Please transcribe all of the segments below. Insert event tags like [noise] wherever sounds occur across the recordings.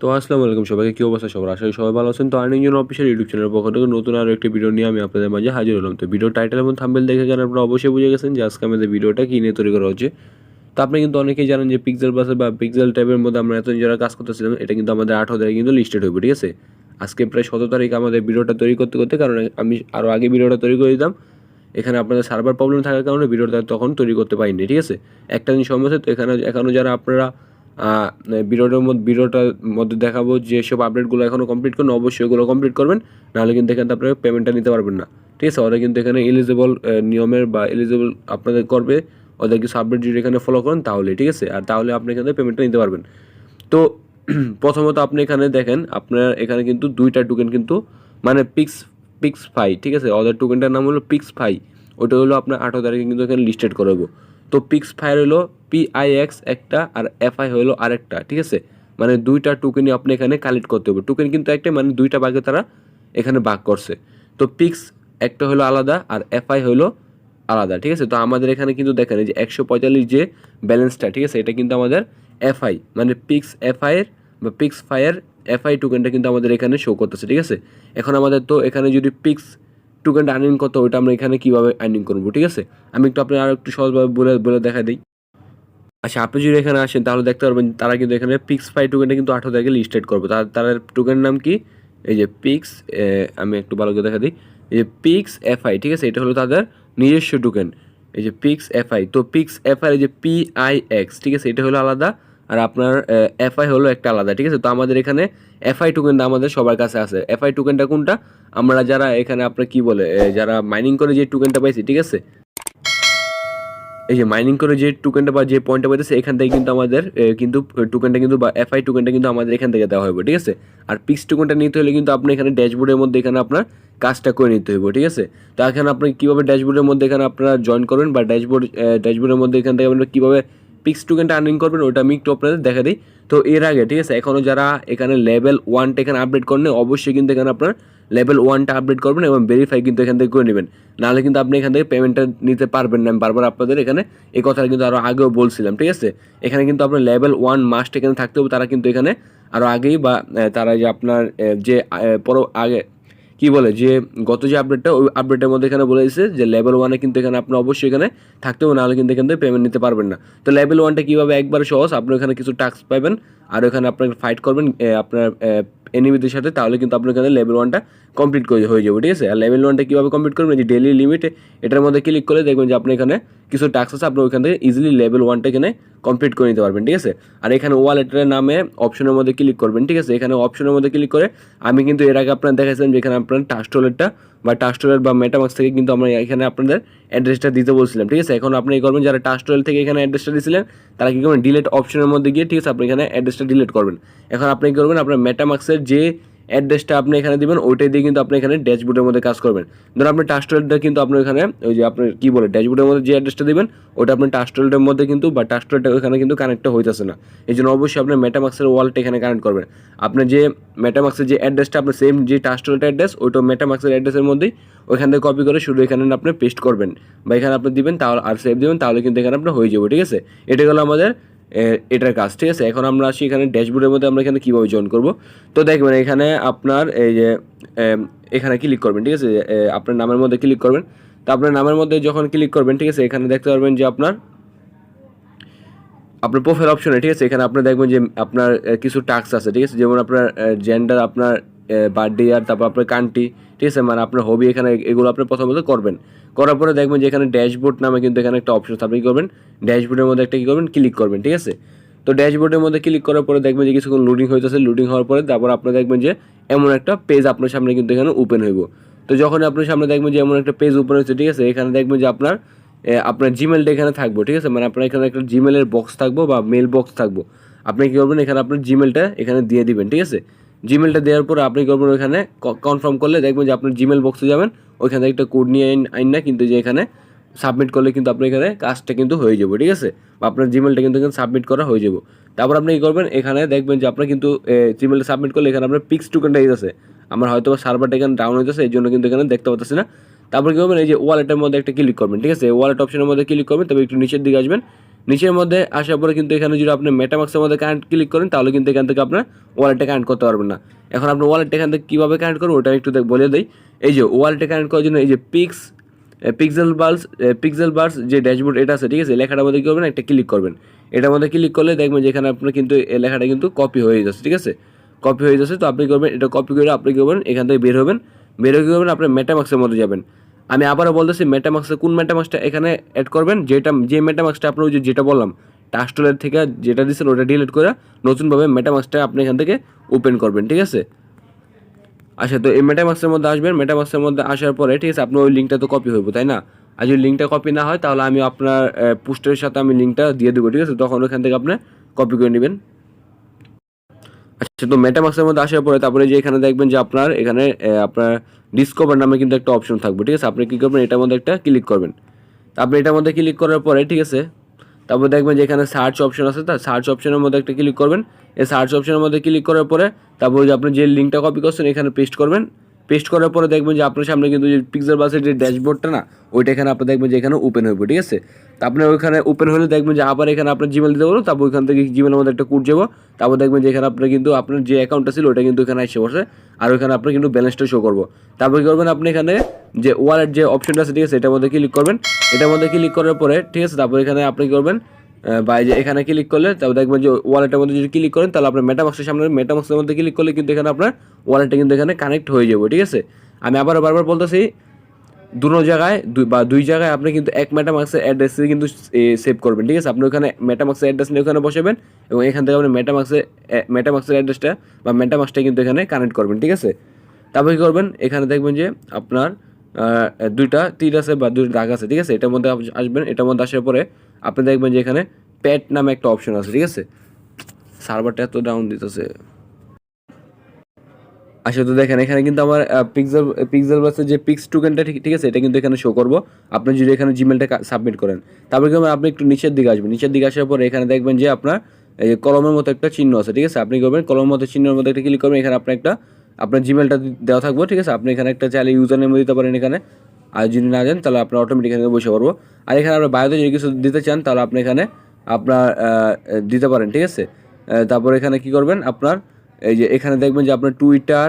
তো আসসালামু আলাইকুম সবাইকে, কী অবস্থা সবার? আশা করি সবাই ভালো আছেন। তো আর্নিং জন অফিসিয়াল ইউটিউব চ্যানেলের পক্ষ থেকে নতুন আরও একটি ভিডিও নিয়ে আমি আপনাদের মাঝে হাজির হলাম। তো ভিডিও টাইটেল এবং থাম্বেল দেখে গেলে আপনারা অবশ্যই বুঝে গেছেন যে আজকে আমাদের ভিডিওটা কী নিয়ে তৈরি করা হচ্ছে। তো আপনি কিন্তু অনেকেই জানেন যে পিক্সেল বাসে বা পিক্সেল টাইপের মধ্যে আমরা এতদিন যারা কাজ করতেছিলাম, এটা কিন্তু আমাদের আঠারো তারিখে কিন্তু লিস্টেড হবে ঠিক আছে? আজকে প্রায় সতেরো তারিখ আমাদের ভিডিওটা তৈরি করতে করতে, কারণ আমি আরও আগে ভিডিওটা তৈরি করে দিতাম, এখানে আপনাদের সার্ভার প্রবলেম থাকার কারণে ভিডিওটা তখন তৈরি করতে পারিনি, ঠিক আছে? একটা জিনিস সমস্যা তো এখানে এখনও যারা আপনারা ভিডিওটার মধ্যে ভিডিওটার মধ্যে দেখাবো যেসব আপডেটগুলো এখনও কমপ্লিট করুন, অবশ্যই ওগুলো কমপ্লিট করবেন, নাহলে কিন্তু এখানে আপনারা পেমেন্টটা নিতে পারবেন না। ঠিক আছে? ওরা কিন্তু এখানে এলিজিবল নিয়মের বা এলিজিবল আপনাদের করবে, ওদের কিছু আপডেট যদি এখানে ফলো করেন তাহলে, ঠিক আছে? আর তাহলে আপনি এখানে পেমেন্টটা নিতে পারবেন। তো [clears throat] প্রথমত আপনি এখানে দেখেন, আপনার এখানে কিন্তু দুইটা টোকেন কিন্তু মানে পিক্স পিক্স ফাই ঠিক আছে? ওদের টোকেনটার নাম হলো পিক্স ফাই ওটা হলো আপনার আঠারো তারিখে কিন্তু এখানে লিস্টেড করাবো। তো পিক্স ফাইয়ের হলো পিআইএক্স একটা আর এফআই হলো আরেকটা, ঠিক আছে? মানে দুইটা টোকেনই আপনি এখানে কালেক্ট করতে হবে। টোকেন কিন্তু একটা মানে দুইটা ভাগে তারা এখানে ভাগ করছে। তো পিক্স একটা হলো আলাদা আর এফআই হলো আলাদা, ঠিক আছে? তো আমাদের এখানে কিন্তু দেখেন যে একশো পঁয়তাল্লিশ যে ব্যালেন্সটা ঠিক আছে? এটা কিন্তু আমাদের এফআই মানে পিক্স এফআই এর বা পিক্স ফায়ার এফআই টোকেনটা কিন্তু আমাদের এখানে শো করতেছে, ঠিক আছে? এখন আমাদের তো এখানে যদি পিক্স টোকেনটা আর্নিং করতে ওইটা আমরা এখানে কীভাবে আর্নিং করব, ঠিক আছে? আমি একটু আপনার আরও একটু সহজভাবে বলে বলে দেখা দিই। আচ্ছা আপনি যদি এখানে আসেন, তাহলে দেখতে পারবেন তারা কিন্তু এখানে পিক্স ফাই টোকেনটা কিন্তু আঠারো তারিখে লিস্টেড করবে। তার তার টোকেনের নাম কি? এই যে পিক্স আমি একটু ভালো করে দেখা দিই। এই যে পিক্স এফআই ঠিক আছে? এটা হলো তাদের নিজস্ব টোকেন এই যে পিক্স এফআই তো পিক্স এফআই এই যে পিআইএক্স ঠিক আছে? এটা হলো আলাদা আর আপনার এফআই হলো একটা আলাদা, ঠিক আছে? তো আমাদের এখানে এফআই টোকেনটা আমাদের সবার কাছে আছে। এফআই টোকেনটা কোনটা? আমরা যারা এখানে আপনার কি বলে যারা মাইনিং করে যে টোকেনটা পাইছি, ঠিক আছে? এই যে মাইনিং করে যে টোকেনটা বা যে পয়েন্টটা পাইতেছে, এখান থেকে কিন্তু আমাদের কিন্তু টোকেনটা কিন্তু বা এফআই টোকেনটা কিন্তু আমাদের এখান থেকে দেওয়া হবে ঠিক আছে? আর পিক্স টোকেনটা নিতে হলে কিন্তু আপনি এখানে ড্যাশবোর্ডের মধ্যে এখানে আপনার কাজটা করে নিতে হইব, ঠিক আছে? তো এখানে আপনি কীভাবে ড্যাশবোর্ডের মধ্যে এখানে আপনারা জয়েন করবেন বা ড্যাশবোর্ড ড্যাশবোর্ডের মধ্যে এখান থেকে আপনারা কীভাবে পিক্স টোকেনটা আর্নিং করবেন ওটা আমি একটু আপনাদের দেখা দিই। তো এর আগে, ঠিক আছে এখনও যারা এখানে লেভেল ওয়ানটা এখানে আপডেট করেন অবশ্যই কিন্তু এখানে আপনার লেভেল ওয়ানটা আপডেট করবেন এবং ভেরিফাই কিন্তু এখান থেকে করে নেবেন। নাহলে কিন্তু আপনি এখান থেকে পেমেন্টটা নিতে পারবেন না। আমি বারবার আপনাদের এখানে এই কথাটা কিন্তু আরও আগেও বলছিলাম, ঠিক আছে? এখানে কিন্তু আপনার লেভেল ওয়ান মাস্ট এখানে থাকতে হবে, তারা কিন্তু এখানে আরও আগেই বা তারা যে আপনার যে পর, আগে কি বলে, যে গত যে আপডেটটা ওই আপডেটের মধ্যে এখানে বলে দিয়েছে যে লেভেল ওয়ানে কিন্তু এখানে আপনি অবশ্যই এখানে থাকতে হবে, নাহলে কিন্তু এখান থেকে পেমেন্ট নিতে পারবেন না। তো লেভেল ওয়ানটা কীভাবে একবার সহজ, আপনি এখানে কিছু টাস্ক পাবেন, আর এখানে আপনাকে ফাইট করবেন আপনার এনিমিদের সাথে, তাহলে কিন্তু আপনার এখানে লেভেল ওয়ানটা কমপ্লিট করে হয়ে যাবে, ঠিক আছে? আর লেভেল ওয়ানটা কীভাবে কমপ্লিট করবেন যে ডেলি লিমিটে এটার মধ্যে ক্লিক করে দেখবেন যে আপনি এখানে কিছু টাস্ক আছে আপনি ওইখান থেকে ইজিলি লেভেল ওয়ানটা এখানে কমপ্লিট করে নিতে পারবেন, ঠিক আছে? আর এখানে ওয়ালেটের নামে অপশনের মধ্যে ক্লিক করবেন, ঠিক আছে? এখানে অপশনের মধ্যে ক্লিক করে আমি কিন্তু এর আগে আপনার দেখাচ্ছিলাম যে এখানে আপনার টাস্টোলেটটা বা টাস্টোলেট বা মেটামাক্স থেকে কিন্তু আমরা এখানে আপনাদের অ্যাড্রেসটা দিতে বলছিলাম, ঠিক আছে? এখন আপনি করবেন, যারা টাস্টোয়েল থেকে এখানে অ্যাড্রেসটা দিয়েছিলেন তারা কী করবেন? ডিলেট অপশনের মধ্যে গিয়ে, ঠিক আছে? আপনি এখানে অ্যাড্রেসটা ডিলেট করবেন। এখন আপনি কী করবেন? আপনার মেটামাক্সের যে অ্যাড্রেসটা আপনি এখানে দিবেন, ওইটাই দিয়ে কিন্তু আপনি এখানে ড্যাশবোর্ডের মধ্যে কাজ করবেন। ধরুন আপনি টাস্টোয়েলটা কিন্তু আপনার এখানে ওই যে আপনার কী বলে, ড্যাশবোর্ডের মধ্যে যে অ্যাড্রেসটা দিবেন ওটা আপনার টাস্টোয়েলটার মধ্যে কিন্তু বা টাস্টোয়েলটা ওখানে কিন্তু কানেক্টটা হইতেছে না। এই জন্য অবশ্যই আপনার মেটামাক্সের ওয়ালটা এখানে কানেক্ট করবেন। আপনার যে মেটামাক্সের যে অ্যাড্রেসটা আপনার সেম যে টাস্টোয়েলটা অ্যাড্রেস ওইটা মেটামাক্সের অ্যাড্রেসের মধ্যেই ওইখান থেকে কপি করে শুধু এখানে আপনি পেস্ট করবেন। বা এখানে আপনি দিবেন, তাহলে আর সেভ দিবেন, তাহলে কিন্তু এখানে আপনার হয়ে যাবে, ঠিক আছে? এটা হলো আমাদের এটার কাজ, ঠিক আছে? এখন আমরা আসি এখানে ড্যাশবোর্ডের মধ্যে আমরা এখানে কীভাবে জয়েন করব? তো দেখবেন এখানে আপনার এই যে এখানে ক্লিক করবেন, ঠিক আছে? আপনার নামের মধ্যে ক্লিক করবেন। তো আপনার নামের মধ্যে যখন ক্লিক করবেন, ঠিক আছে? এখানে দেখতে পারবেন যে আপনার আপনার প্রোফাইল অপশনে ঠিক আছে? এখানে আপনি দেখবেন যে আপনার কিছু টাস্ক আছে, ঠিক আছে? যেমন আপনার জেন্ডার আপনার বার্থডে আর তারপর আপনার কান্ট্রি ঠিক আছে? মানে আপনার হবি এখানে এগুলো আপনি প্রথমত করবেন। করার পরে দেখবেন যে এখানে ড্যাশবোর্ড নামে কিন্তু এখানে একটা অপশন আপনি কী করবেন? ড্যাশবোর্ডের মধ্যে একটা কী করবেন? ক্লিক করবেন, ঠিক আছে? তো ড্যাশবোর্ডের মধ্যে ক্লিক করার পরে দেখবেন যে কিছুক্ষণ লোডিং হইতেছে। লোডিং হওয়ার পরে তারপর আপনি দেখবেন যে এমন একটা পেজ আপনার সামনে কিন্তু এখানে ওপেন হইব। তো যখন আপনার সামনে দেখবেন যে এমন একটা পেজ ওপেন হয়েছে ঠিক আছে? এখানে দেখবেন যে আপনার আপনার জিমেলটা এখানে থাকব, ঠিক আছে? মানে আপনার এখানে একটা জিমেলের বক্স থাকব বা মেল বক্স থাকব। আপনি কী করবেন? এখানে আপনার জিমেলটা এখানে দিয়ে দিবেন, ঠিক আছে? জিমেলটা দেওয়ার পর আপনি করবেন? ওইখানে কনফার্ম করলে দেখবেন যে আপনার জিমেল বক্সে যাবেন। ওইখান থেকে একটা কোড নিয়ে আইন আইন না, কিন্তু যে এখানে সাবমিট করলে কিন্তু আপনার এখানে কাজটা কিন্তু হয়ে যাবে, ঠিক আছে? বা আপনার জিমেলটা কিন্তু এখানে সাবমিট করা হয়ে যাবে। তারপর আপনি কী করবেন? এখানে দেখবেন যে আপনার কিন্তু জিমেলটা সাবমিট করলে এখানে আপনার পিক্স টুকেনটা আছে আমার হয়তো সার্ভারটা এখানে ডাউন হইতেছে, এই জন্য কিন্তু এখানে দেখতে পাচ্ছি না। তারপর কী করবেন? এই যে ওয়ালেটের মধ্যে একটা ক্লিক করবেন, ঠিক আছে? ওয়ালেট অপশনের মধ্যে ক্লিক করবেন তবে একটু নিচের দিকে আসবেন। নিচের মধ্যে আসার পরে কিন্তু এখানে যদি আপনি মেটামাক্সের মধ্যে কানেক্ট ক্লিক করেন, তাহলে কিন্তু এখান থেকে আপনার ওয়ালেটটা কানেক্ট করতে পারবেন না। এখন আপনি ওয়ালেটটা এখান থেকে কীভাবে কানেক্ট করবেন, ওটা একটু দেখ- বলে দিই। এই যে ওয়ালেটটা কানেক্ট করার জন্য এই যে pix pixel bars pixel bars যে ড্যাশবোর্ড এটা আছে, ঠিক আছে? লেখাটার মধ্যে কী করবেন, একটা ক্লিক করবেন। এটার মধ্যে ক্লিক করলে দেখবেন যে এখানে আপনার কিন্তু এই লেখাটা কিন্তু কপি হয়ে যাচ্ছে, ঠিক আছে? কপি হয়ে যাচ্ছে, তো আপনি করবেন, এটা কপি করে আপনি কী করবেন, এখান থেকে বের হবেন। বের হয়ে করবেন, আপনি মেটামাক্সের মধ্যে যাবেন। আমি আবারও বলতেছি মেটামাক্সে কোন মেটামাক্সটা এখানে অ্যাড করবেন? যেটা, যে মেটামাক্সটা আপনার ওই যেটা বললাম টাস্টলের থেকে যেটা দিচ্ছেন ওটা ডিলিট করে নতুনভাবে মেটামাক্সটা আপনি এখান থেকে ওপেন করবেন, ঠিক আছে? আচ্ছা তো এই মেটামাক্সের মধ্যে আসবেন। মেটামাক্সের মধ্যে আসার পরে, ঠিক আছে, আপনার ওই লিঙ্কটা তো কপি হইব, তাই না? আর যদি লিঙ্কটা কপি না হয়, তাহলে আমি আপনার পোস্টের সাথে আমি লিঙ্কটা দিয়ে দেবো, ঠিক আছে? তখন ওখান থেকে আপনি কপি করে নেবেন। আচ্ছা তো মেটামাক্সের মধ্যে আসার পরে, তারপরে যে এখানে দেখবেন যে আপনার, এখানে আপনার ডিসকভার নামে কিন্তু একটা অপশন থাকবে, ঠিক আছে? আপনি কী করবেন? এটার মধ্যে একটা ক্লিক করবেন। আপনি এটার মধ্যে ক্লিক করার পরে, ঠিক আছে? তারপর দেখবেন যে এখানে সার্চ অপশন আছে, তা সার্চ অপশনের মধ্যে একটা ক্লিক করবেন। এই সার্চ অপশনের মধ্যে ক্লিক করার পরে, তারপর যে আপনি যে লিঙ্কটা কপি করছেন, এখানে পেস্ট করবেন। পেস্ট করার পরে দেখবেন যে আপনার সামনে কিন্তু যে পিক্সেল বাসের যে ড্যাশবোর্ডটা না, ওইটা এখানে আপনি দেখবেন যে এখানে ওপেন হইব, ঠিক আছে? তা আপনি ওইখানে ওপেন হলে দেখবেন যে আবার এখানে আপনার জিমেল দিতে বলো তারপর ওইখান থেকে জিমেলের মধ্যে একটা কোড যাব। তারপর দেখবেন যে এখানে আপনার কিন্তু, আপনার যে অ্যাকাউন্টটা ছিল ওটা কিন্তু এখানে এসে বসে আর ওইখানে আপনার কিন্তু ব্যালেন্সটা শো করব। তারপর কী করবেন আপনি এখানে যে ওয়ালেট যে অপশনটা আছে, ঠিক আছে এটার মধ্যে ক্লিক করবেন। এটার মধ্যে ক্লিক করার পরে, ঠিক আছে, তারপর এখানে আপনি কী করবেন বাই যে এখানে ক্লিক করলে, তারপর দেখবেন যে ওয়ালেটের মধ্যে যদি ক্লিক করেন, তাহলে আপনার মেটামাক্সের সামনে মেটামাক্সের মধ্যে ক্লিক করলে কিন্তু এখানে আপনার ওয়ালেটটা কিন্তু এখানে কানেক্ট হয়ে যাবে, ঠিক আছে? আমি আবারও বারবার বলতেছি দুটো জায়গায় দুই বা দুই জায়গায় আপনি কিন্তু এক মেটামাক্সের অ্যাড্রেসে কিন্তু সেভ করবেন, ঠিক আছে? আপনি ওখানে মেটামাক্সের অ্যাড্রেস নিয়ে ওখানে বসাবেন এবং এখান থেকে আপনি মেটামাক্সের মেটামাক্সের অ্যাড্রেসটা বা মেটামাক্সটা কিন্তু এখানে কানেক্ট করবেন, ঠিক আছে? তারপর কী করবেন? এখানে দেখবেন যে আপনার দুইটা তীর আছে বা দুইটা দাগ আছে, ঠিক আছে? এটার মধ্যে আসবেন, এটার মধ্যে আসার পরে আপনি দেখবেন যে এখানে প্যাট নামে একটা অপশন আছে, ঠিক আছে? সার্ভারটা এত ডাউন দিতেছে। আচ্ছা তো দেখেন এখানে কিন্তু আমার পিক্সেল পিক্সেল বাসের যে পিক্স টোকেনটা ঠিক ঠিক আছে এটা কিন্তু এখানে শো করব। আপনি যদি এখানে জিমেলটা সাবমিট করেন। তারপরে কি হবে, আপনি একটু নিচের দিকে আসবেন। নিচের দিকে আসার পরে এখানে দেখবেন যে আপনার এই কলমের মতো একটা চিহ্ন আছে ঠিক আছে? আপনি করবেন? কলমের মতো চিহ্নের মধ্যে একটা ক্লিক করবেন। এখানে আপনার একটা আপনার জিমেলটা দেওয়া থাকব ঠিক আছে? আপনি এখানে একটা চাইলে ইউজার নেম দিতে পারেন এখানে। আর যদি না যান তাহলে আপনার অটোমেটিক এখানে বসে পারব আর এখানে আপনার বায়োতে যদি কিছু দিতে চান তাহলে আপনি এখানে আপনার দিতে পারেন ঠিক আছে? তারপর এখানে কি করবেন? আপনার এই যে এখানে দেখবেন যে আপনার টুইটার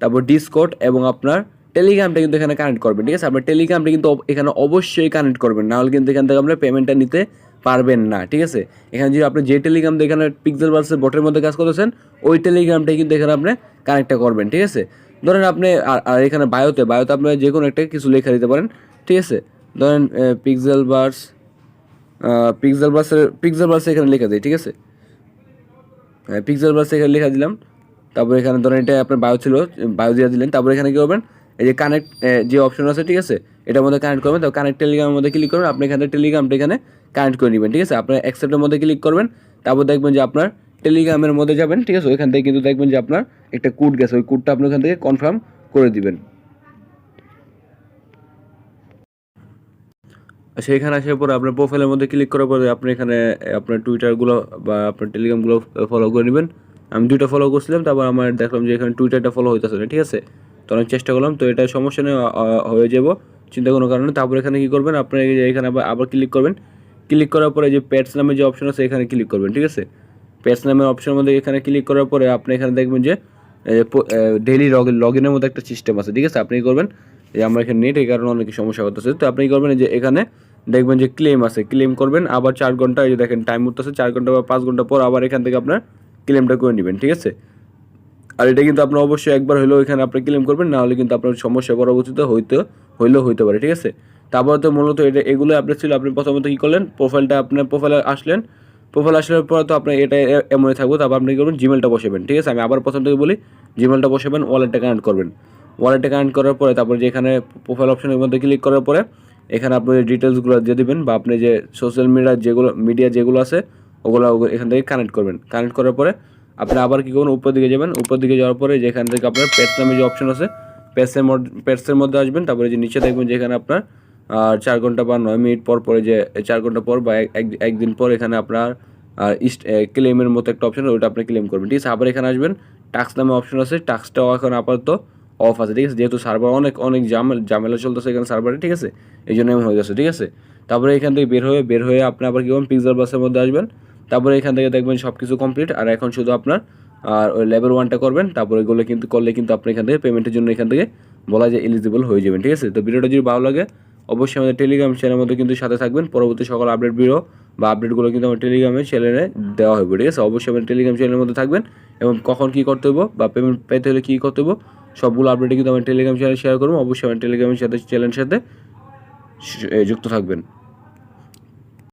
তারপর ডিসকোড এবং আপনার টেলিগ্রামটা কিন্তু এখানে কানেক্ট করবেন, ঠিক আছে? আপনার টেলিগ্রামটা কিন্তু এখানে অবশ্যই কানেক্ট করবেন, নাহলে কিন্তু এখান থেকে আপনার পেমেন্টটা নিতে পারবেন না, ঠিক আছে? এখানে যদি আপনি যে টেলিগ্রাম দিয়ে এখানে পিক্সেল বার্সের বটের মধ্যে কাজ করতেছেন, ওই টেলিগ্রামটাই কিন্তু এখানে আপনি কানেক্টটা করবেন, ঠিক আছে? ধরেন আপনি, আর এখানে বায়োতে বায়োতে আপনি যে কোনো একটা কিছু লেখা দিতে পারেন, ঠিক আছে? ধরেন পিক্সেল বার্স পিক্সেল বার্সের পিক্সেল বার্সে এখানে লেখা দিই, ঠিক আছে? পিক্সেল বার্স এখানে লেখা দিলাম। তারপর এখানে ধরেন এটা আপনার বায়ো ছিল বায়ো দিয়ে দিলেন। তারপর এখানে কী করবেন? এই যে কানেক্ট যে অপশন আছে, ঠিক আছে? এটার মধ্যে কানেক্ট করবেন। তো কানেক্ট টেলিগ্রামের মধ্যে ক্লিক করবেন। আপনি এখানে টেলিগ্রামটা এখানে কানেক্ট করে নেবেন, ঠিক আছে? আপনার অ্যাকসেপ্টের মধ্যে ক্লিক করবেন। তারপর দেখবেন যে আপনার টেলিগ্রামের মধ্যে যাবেন, ঠিক আছে? ওইখান থেকে কিন্তু দেখবেন যে আপনার একটা কোড গেছে। ওই কোডটা আপনি ওখান থেকে কনফার্ম করে দিবেন। সেখানে আসার পরে আপনার প্রোফাইলের মধ্যে ক্লিক করার পরে আপনি এখানে, আপনার টুইটারগুলো বা আপনার টেলিগ্রামগুলো ফলো করে নেবেন। আমি দুইটা ফলো করছিলাম, তারপর আমার দেখলাম যে এখানে টুইটারটা ফলো হইতেছে না, ঠিক আছে? তো আমি চেষ্টা করলাম, তো এটা সমস্যা নেই হয়ে যাব, চিন্তা কোনো কারণে তারপর এখানে কী করবেন, আপনি যে এখানে আবার আবার ক্লিক করবেন। ক্লিক করার পরে যে প্যাটস নামে যে অপশন আছে, এখানে ক্লিক করবেন, ঠিক আছে? প্যাটস নামের অপশনের মধ্যে এখানে ক্লিক করার পরে আপনি এখানে দেখবেন যে ডেইলি লগ লগ ইনের মতো একটা সিস্টেম আছে, ঠিক আছে? আপনি করবেন এই আমার এখানে নেট এই কারণে অনেক সমস্যা করতেছে। তো আপনি করবেন যে এখানে দেখবেন যে ক্লেম আছে ক্লেম করবেন, আবার চার ঘণ্টা, এই যে দেখেন টাইম উঠতেছে, চার ঘণ্টা বা পাঁচ ঘণ্টা পর আবার এখান থেকে আপনার ক্লেমটা করে নেবেন, ঠিক আছে? আর এটা কিন্তু আপনার অবশ্যই একবার হলেও এখানে আপনি ক্লেম করবেন, না হলে কিন্তু আপনার সমস্যা পরবর্তীতে হইতে, হইলেও হইতে পারে, ঠিক আছে? তারপর তো মূলত এটা, এগুলো আপনার ছিল, আপনি প্রথমত কী করলেন প্রোফাইলটা আপনার প্রোফাইলে আসলেন। প্রোফাইল আসার পর তো আপনার এটা এমনই থাকবে, তারপর আপনি কী করবেন জিমেলটা বসাবেন, ঠিক আছে? আমি আবার প্রথম থেকে বলি জিমেলটা বসাবেন ওয়ালেটটা কানেক্ট করবেন। ওয়ালেটটা কানেক্ট করার পরে, তারপরে যে এখানে প্রোফাইল অপশনের মধ্যে ক্লিক করার পরে, এখানে আপনি যে ডিটেলসগুলো দিয়ে দিবেন বা আপনি যে সোশ্যাল মিডিয়া যেগুলো মিডিয়া যেগুলো আছে, ওগুলো এখান থেকে কানেক্ট করবেন। কানেক্ট করার পরে, আপনি আবার কী করবেন? উপর দিকে যাবেন। উপর দিকে যাওয়ার পরে যেখান থেকে আপনার পেটস নামে যে অপশন আছে পেটসের মধ্যে পেটসের মধ্যে আসবেন। তারপরে যে নিচে দেখবেন যেখানে আপনার চার ঘণ্টা বা নয় মিনিট পর পরে যে, চার ঘণ্টা পর বা এক- এক- একদিন পর এখানে আপনার আর ইস্ট ক্লেমের মতো একটা অপশন ওটা আপনি ক্লেম করবেন। ঠিক আছে? আবার এখানে আসবেন। টাক্স নামে অপশন আছে। টাক্সটাও এখন আপাতত অফ আছে, ঠিক আছে? যেহেতু সার্ভার অনেক অনেক ঝামেলা ঝামেলা চলতেছে এখানে সার্ভারে ঠিক আছে? এই জন্য এমন হয়ে গেছে ঠিক আছে? তারপরে এখান থেকে বের হয়ে বের হয়ে আপনি আবার কী করবেন? পিক্সেল বাসের মধ্যে আসবেন। তারপরে এখান থেকে দেখবেন সব কিছু কমপ্লিট আর এখন শুধু আপনার, আর ওই লেভেল ওয়ানটা করবেন। তারপরে এগুলো কিন্তু, করলে কিন্তু আপনি এখান থেকে পেমেন্টের জন্য এখান থেকে বলা যায় এলিজিবল হয়ে যাবেন, ঠিক আছে? তো ভিডিওটা যদি ভালো লাগে অবশ্যই আমাদের টেলিগ্রাম চ্যানেলের মধ্যে কিন্তু সাথে থাকবেন। পরবর্তী সকল আপডেট ভিডিও বা আপডেটগুলো কিন্তু আমার টেলিগ্রামে চ্যানেলে দেওয়া হবে ঠিক আছে? অবশ্যই আমাদের টেলিগ্রাম চ্যানেলের মধ্যে থাকবেন এবং কখন কী করতে হব বা পেমেন্ট পেতে হলে কী করতে হব সবগুলো আপডেটে কিন্তু আমার টেলিগ্রাম চ্যানেল শেয়ার করব। অবশ্যই আমার টেলিগ্রামের সাথে চ্যানেলের সাথে যুক্ত থাকবেন।